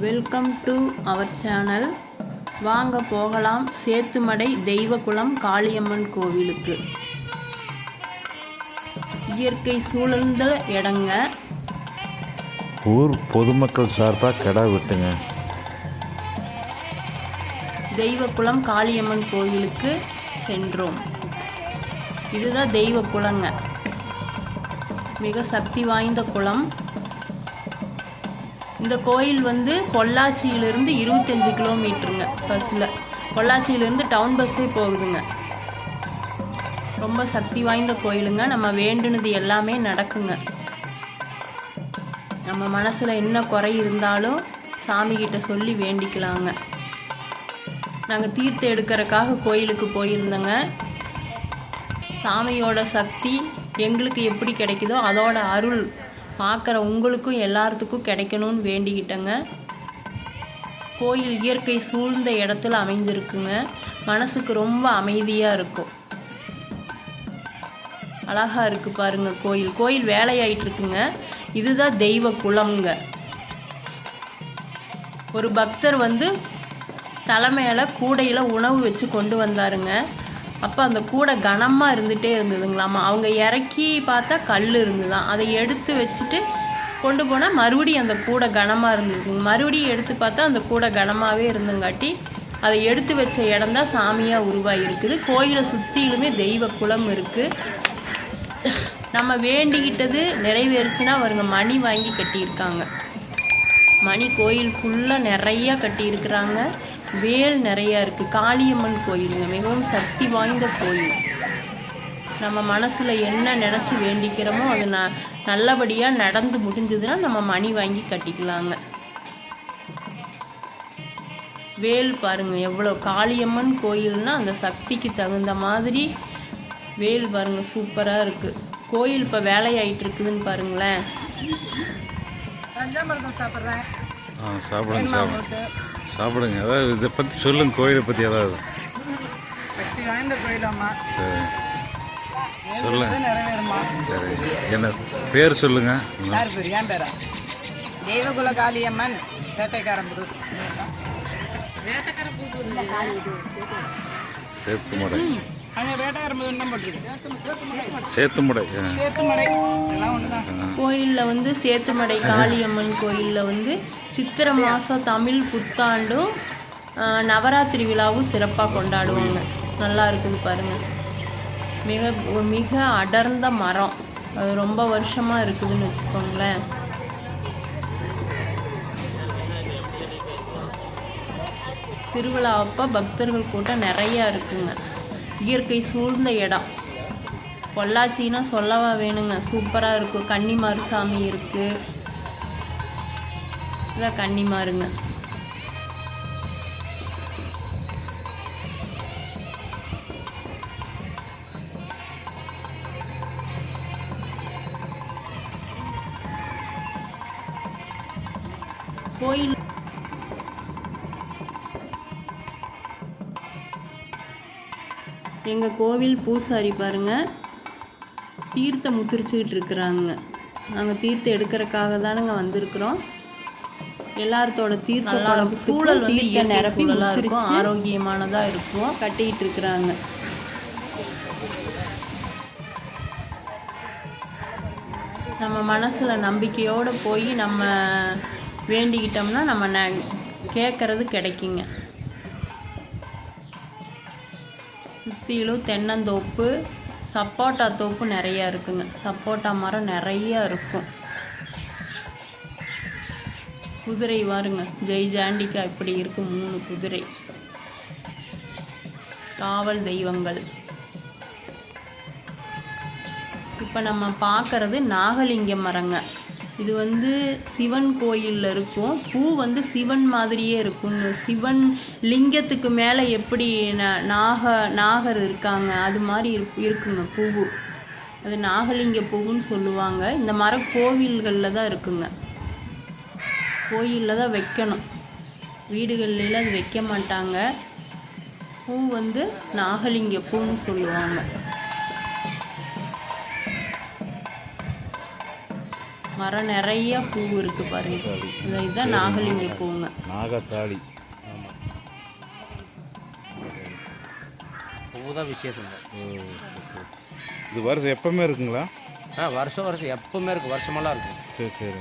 Welcome to our channel வாங்க போகலாம். சேத்துமடை தெய்வகுளம் காளியம்மன் கோவிலுக்கு. இயற்கை சூழ்ந்த இடங்க. ஊர் பொதுமக்கள் சார்பாக கிடா விட்டுங்க. தெய்வகுளம் காளியம்மன் கோவிலுக்கு சென்றோம். இதுதான் தெய்வ குளங்க மிக சக்தி வாய்ந்த குளம். இந்த கோயில் வந்து பொள்ளாச்சியிலிருந்து இருபத்தஞ்சி கிலோமீட்டருங்க பஸ்ஸில். பொள்ளாச்சியிலேருந்து டவுன் பஸ்ஸே போகுதுங்க. ரொம்ப சக்தி வாய்ந்த கோயிலுங்க. நம்ம வேண்டுனது எல்லாமே நடக்குங்க. நம்ம மனசில் என்ன குறை இருந்தாலும் சாமிக்கிட்ட சொல்லி வேண்டிக்கலாங்க. நாங்கள் தீர்த்து எடுக்கிறக்காக கோயிலுக்கு போயிருந்தோங்க. சாமியோட சக்தி எங்களுக்கு எப்படி கிடைக்குதோ அதோட அருள் பார்க்குற உங்களுக்கும் எல்லாத்துக்கும் கிடைக்கணும்னு வேண்டிக்கிட்டேங்க. கோயில் இயற்கை சூழ்ந்த இடத்துல அமைஞ்சிருக்குங்க. மனசுக்கு ரொம்ப அமைதியாக இருக்கும். அழகாக இருக்குது பாருங்கள் கோயில். கோயில் வேலையாயிட்டுருக்குங்க. இதுதான் தெய்வ குளம்ங்க. ஒரு பக்தர் வந்து தலைமையில் கூடையில் உணவு வச்சு கொண்டு வந்தாருங்க. அப்போ அந்த கூடை கனமாக இருந்துகிட்டே இருந்ததுங்களாமா? அவங்க இறக்கி பார்த்தா கல் இருந்துதான் அதை எடுத்து வச்சுட்டு கொண்டு போனால் மறுபடியும் அந்த கூடை கனமாக இருந்ததுங்க. மறுபடியும் எடுத்து பார்த்தா அந்த கூடை கனமாகவே இருந்தங்காட்டி அதை எடுத்து வச்ச இடம் தான் சாமியாக உருவாகிருக்குது கோயிலை சுற்றிலுமே தெய்வ குளம் இருக்குது நம்ம வேண்டிக்கிட்டது நிறைவேறுச்சுன்னா அவருங்க மணி வாங்கி கட்டியிருக்காங்க. மணி கோயில் ஃபுல்லாக நிறையா கட்டியிருக்கிறாங்க. வேல் நிறையா இருக்குது காளியம்மன் கோயிலுங்க மிகவும் சக்தி வாய்ந்த கோயில். நம்ம மனசில் என்ன நினச்சி வேண்டிக்கிறோமோ அது ந நல்லபடியாக நடந்து முடிஞ்சதுன்னா நம்ம மணி வாங்கி கட்டிக்கலாங்க. வேல் பாருங்க எவ்வளோ காளியம்மன் கோயில்னா அந்த சக்திக்கு தகுந்த மாதிரி வேல் பாருங்க சூப்பராக இருக்குது கோயில் இப்போ வேலையாயிட்டு இருக்குதுன்னு பாருங்களேன். சாப்பிட்றேன். ஆ சாப்பிடுங்க சாப்பிடுங்க. சாப்பிடுங்க. அதாவது இதை பற்றி சொல்லுங்க கோயிலை பற்றி ஏதாவது. சக்தி வாய்ந்த கோயிலாம்மா சரி. சொல்லுங்க. நிறைவேறுமா? சரி. என்ன பேர் சொல்லுங்க. யார் பேர்? ஏன் பேரா? தெய்வகுல காளியம்மன் வேட்டைக்காரம்புதூர் சேத்துமடை அங்கே வேட்டைக்காரம்புதூர் தான் போட்டிருக்கு சேத்துமடை ஆ. சேத்துமடை எல்லாம் ஒன்று தான் கோயிலில் வந்து சேத்துமடை காளியம்மன் கோயிலில் வந்து சித்திரை மாதம் தமிழ் புத்தாண்டும் நவராத்திரி விழாவும் சிறப்பாக கொண்டாடுவாங்க. நல்லா இருக்குது பாருங்க. மிக மிக அடர்ந்த மரம். அது ரொம்ப வருஷமாக இருக்குதுன்னு வச்சுக்கோங்களேன். திருவிழா அப்போ பக்தர்கள் கூட்டம் நிறையா இருக்குங்க. இயற்கை சூழ்ந்த இடம். பொள்ளாச்சின்னா சொல்லவா வேணுங்க. சூப்பராக இருக்கும் கன்னிமார் சாமி இருக்குது இதான் கன்னிமாருங்க கோயில் எங்கள் கோவில் பூசாரி பாருங்க. தீர்த்தம் முத்திரிச்சுக்கிட்டு இருக்கிறாங்க. நாங்கள் தீர்த்தம் எடுக்கிறதுக்காக தானுங்க வந்திருக்கிறோம். எல்லாத்தோட தீர்த்த சூழல் வந்து இயற்கை நிரப்பி இருக்கும். ஆரோக்கியமானதாக இருக்கும். கட்டிக்கிட்டு இருக்கிறாங்க. நம்ம மனசில் நம்பிக்கையோடு போய் நம்ம வேண்டிக்கிட்டோம்னா நம்ம ந கேட்குறது கிடைக்குங்க. சுற்றிலும் தென்னந்தோப்பு சப்போட்டா தோப்பு நிறையா இருக்குங்க. சப்போட்டா மரம் நிறையா இருக்கும். குதிரை வாருங்க. ஜெய் ஜாண்டிக்கா இப்படி இருக்கும் மூணு குதிரை. காவல் தெய்வங்கள். இப்போ நம்ம பார்க்கறது நாகலிங்க மரங்க. இது வந்து சிவன் கோயிலில் இருக்கும். பூ வந்து சிவன் மாதிரியே இருக்கும். சிவன் லிங்கத்துக்கு மேலே எப்படி ந நாக நாகர் இருக்காங்க அது மாதிரி இருப் இருக்குங்க பூவு அது நாகலிங்க பூவுன்னு சொல்லுவாங்க. இந்த மரம் கோவில்களில் தான் இருக்குங்க. கோயிலில் தான் வைக்கணும். வீடுகளில் அது வைக்க மாட்டாங்க. பூ வந்து நாகலிங்க பூன்னு சொல்லுவாங்க. மரம் நிறைய பூ இருக்கு பாருங்க. இதுதான் நாகலிங்க பூங்க. நாகத்தாளி பூ தான் விசேஷங்க. இது வருஷம் எப்பவுமே இருக்குங்களா? ஆ வருஷம் வருஷம் எப்பவுமே இருக்கும் வருஷமெல்லாம் இருக்கும் சரி சரி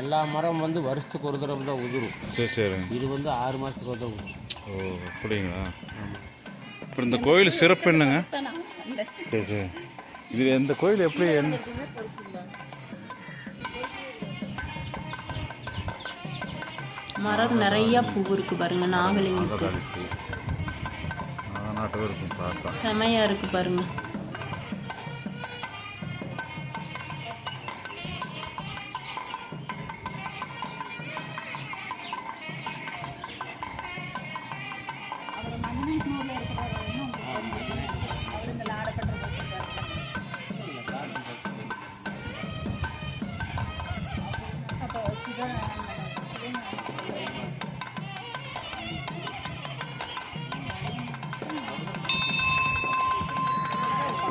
எல்லா மரம் வந்து வருஷத்துக்கு ஒரு தடவை தான் உதிரும். சரி சரி இது வந்து ஆறு மாதத்துக்கு ஒரு தடவை உதிரும். ஓ அப்படிங்களா? அப்புறம் இந்த கோயில் சிறப்பு என்னங்க? சரி சரி. இது இந்த கோயில் எப்படி மரம் நிறைய பூ இருக்கு பாருங்க நாகலிங்க பூ நாட்டம் இருக்கும் பார்த்தா செமையா இருக்கு பாருங்க.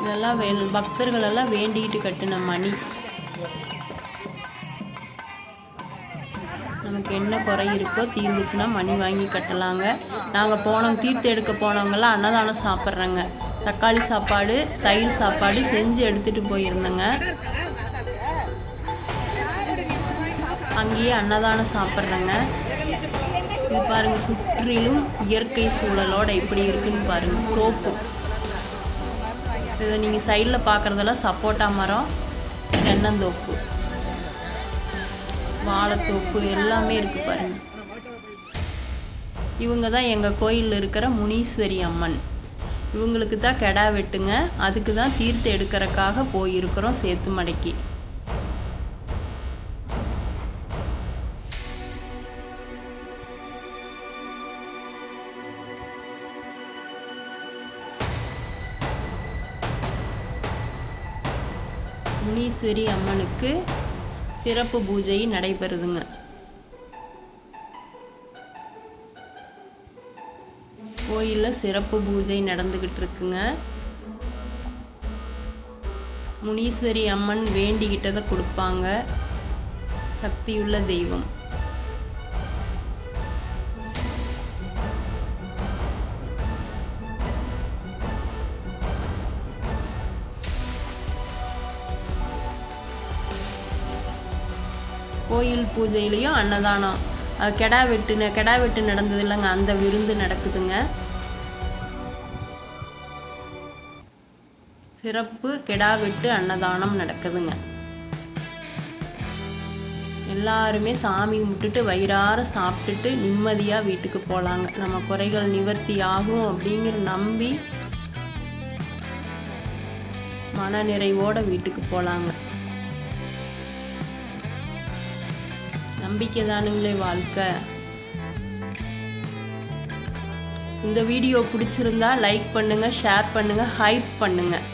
இதெல்லாம் வே பக்தர்கள் எல்லாம் வேண்டிக்கிட்டு கட்டின மணி. நமக்கு என்ன குறை இருக்கோ தீர்ந்துச்சுன்னா மணி வாங்கி கட்டலாங்க. நாங்கள் போனோம் தீர்த்து எடுக்க போனவங்கெல்லாம் அன்னதானம் சாப்பிட்றோங்க. தக்காளி சாப்பாடு தயிர் சாப்பாடு செஞ்சு எடுத்துகிட்டு போயிருந்தேங்க. அங்கேயே அன்னதானம் சாப்பிட்றேங்க. இது பாருங்கள் சுற்றிலும் இயற்கை சூழலோட எப்படி இருக்குன்னு பாருங்கள் தோப்பு. இதை நீங்கள் சைடில் பார்க்குறதெல்லாம் சப்போட்டா மரம் தென்னந்தோப்பு வாழைத்தோப்பு எல்லாமே இருக்குது பாருங்க. இவங்க தான் எங்கள் கோயிலில் இருக்கிற முனீஸ்வரி அம்மன். இவங்களுக்கு தான் கெடா வெட்டுங்க. அதுக்கு தான் தீர்த்து எடுக்கிறக்காக போயிருக்கிறோம் சேத்துமடைக்கு. முனீஸ்வரி அம்மனுக்கு சிறப்பு பூஜை நடைபெறுதுங்க. கோயிலில் சிறப்பு பூஜை நடந்துக்கிட்டு இருக்குங்க முனீஸ்வரி அம்மன் வேண்டிக்கிட்டதை கொடுப்பாங்க. சக்தியுள்ள தெய்வம். கோயில் பூஜையிலையும் அன்னதானம். கெடா வெட்டு ந- கெடா வெட்டு நடந்தது இல்லைங்க. அந்த விருந்து நடக்குதுங்க. சிறப்பு கெடா வெட்டு அன்னதானம் நடக்குதுங்க. எல்லாருமே சாமி கும்பிட்டுட்டு வயிறார சாப்பிட்டுட்டு நிம்மதியாக வீட்டுக்கு போகலாங்க நம்ம குறைகள் நிவர்த்தி ஆகும் அப்படிங்கிற நம்பி மன நிறைவோட வீட்டுக்கு போகலாங்க நம்பிக்கை தானுங்களே வாழ்க்கை. இந்த வீடியோ பிடிச்சிருந்தா லைக் பண்ணுங்கள் ஷேர் பண்ணுங்கள் ஹைப் பண்ணுங்கள்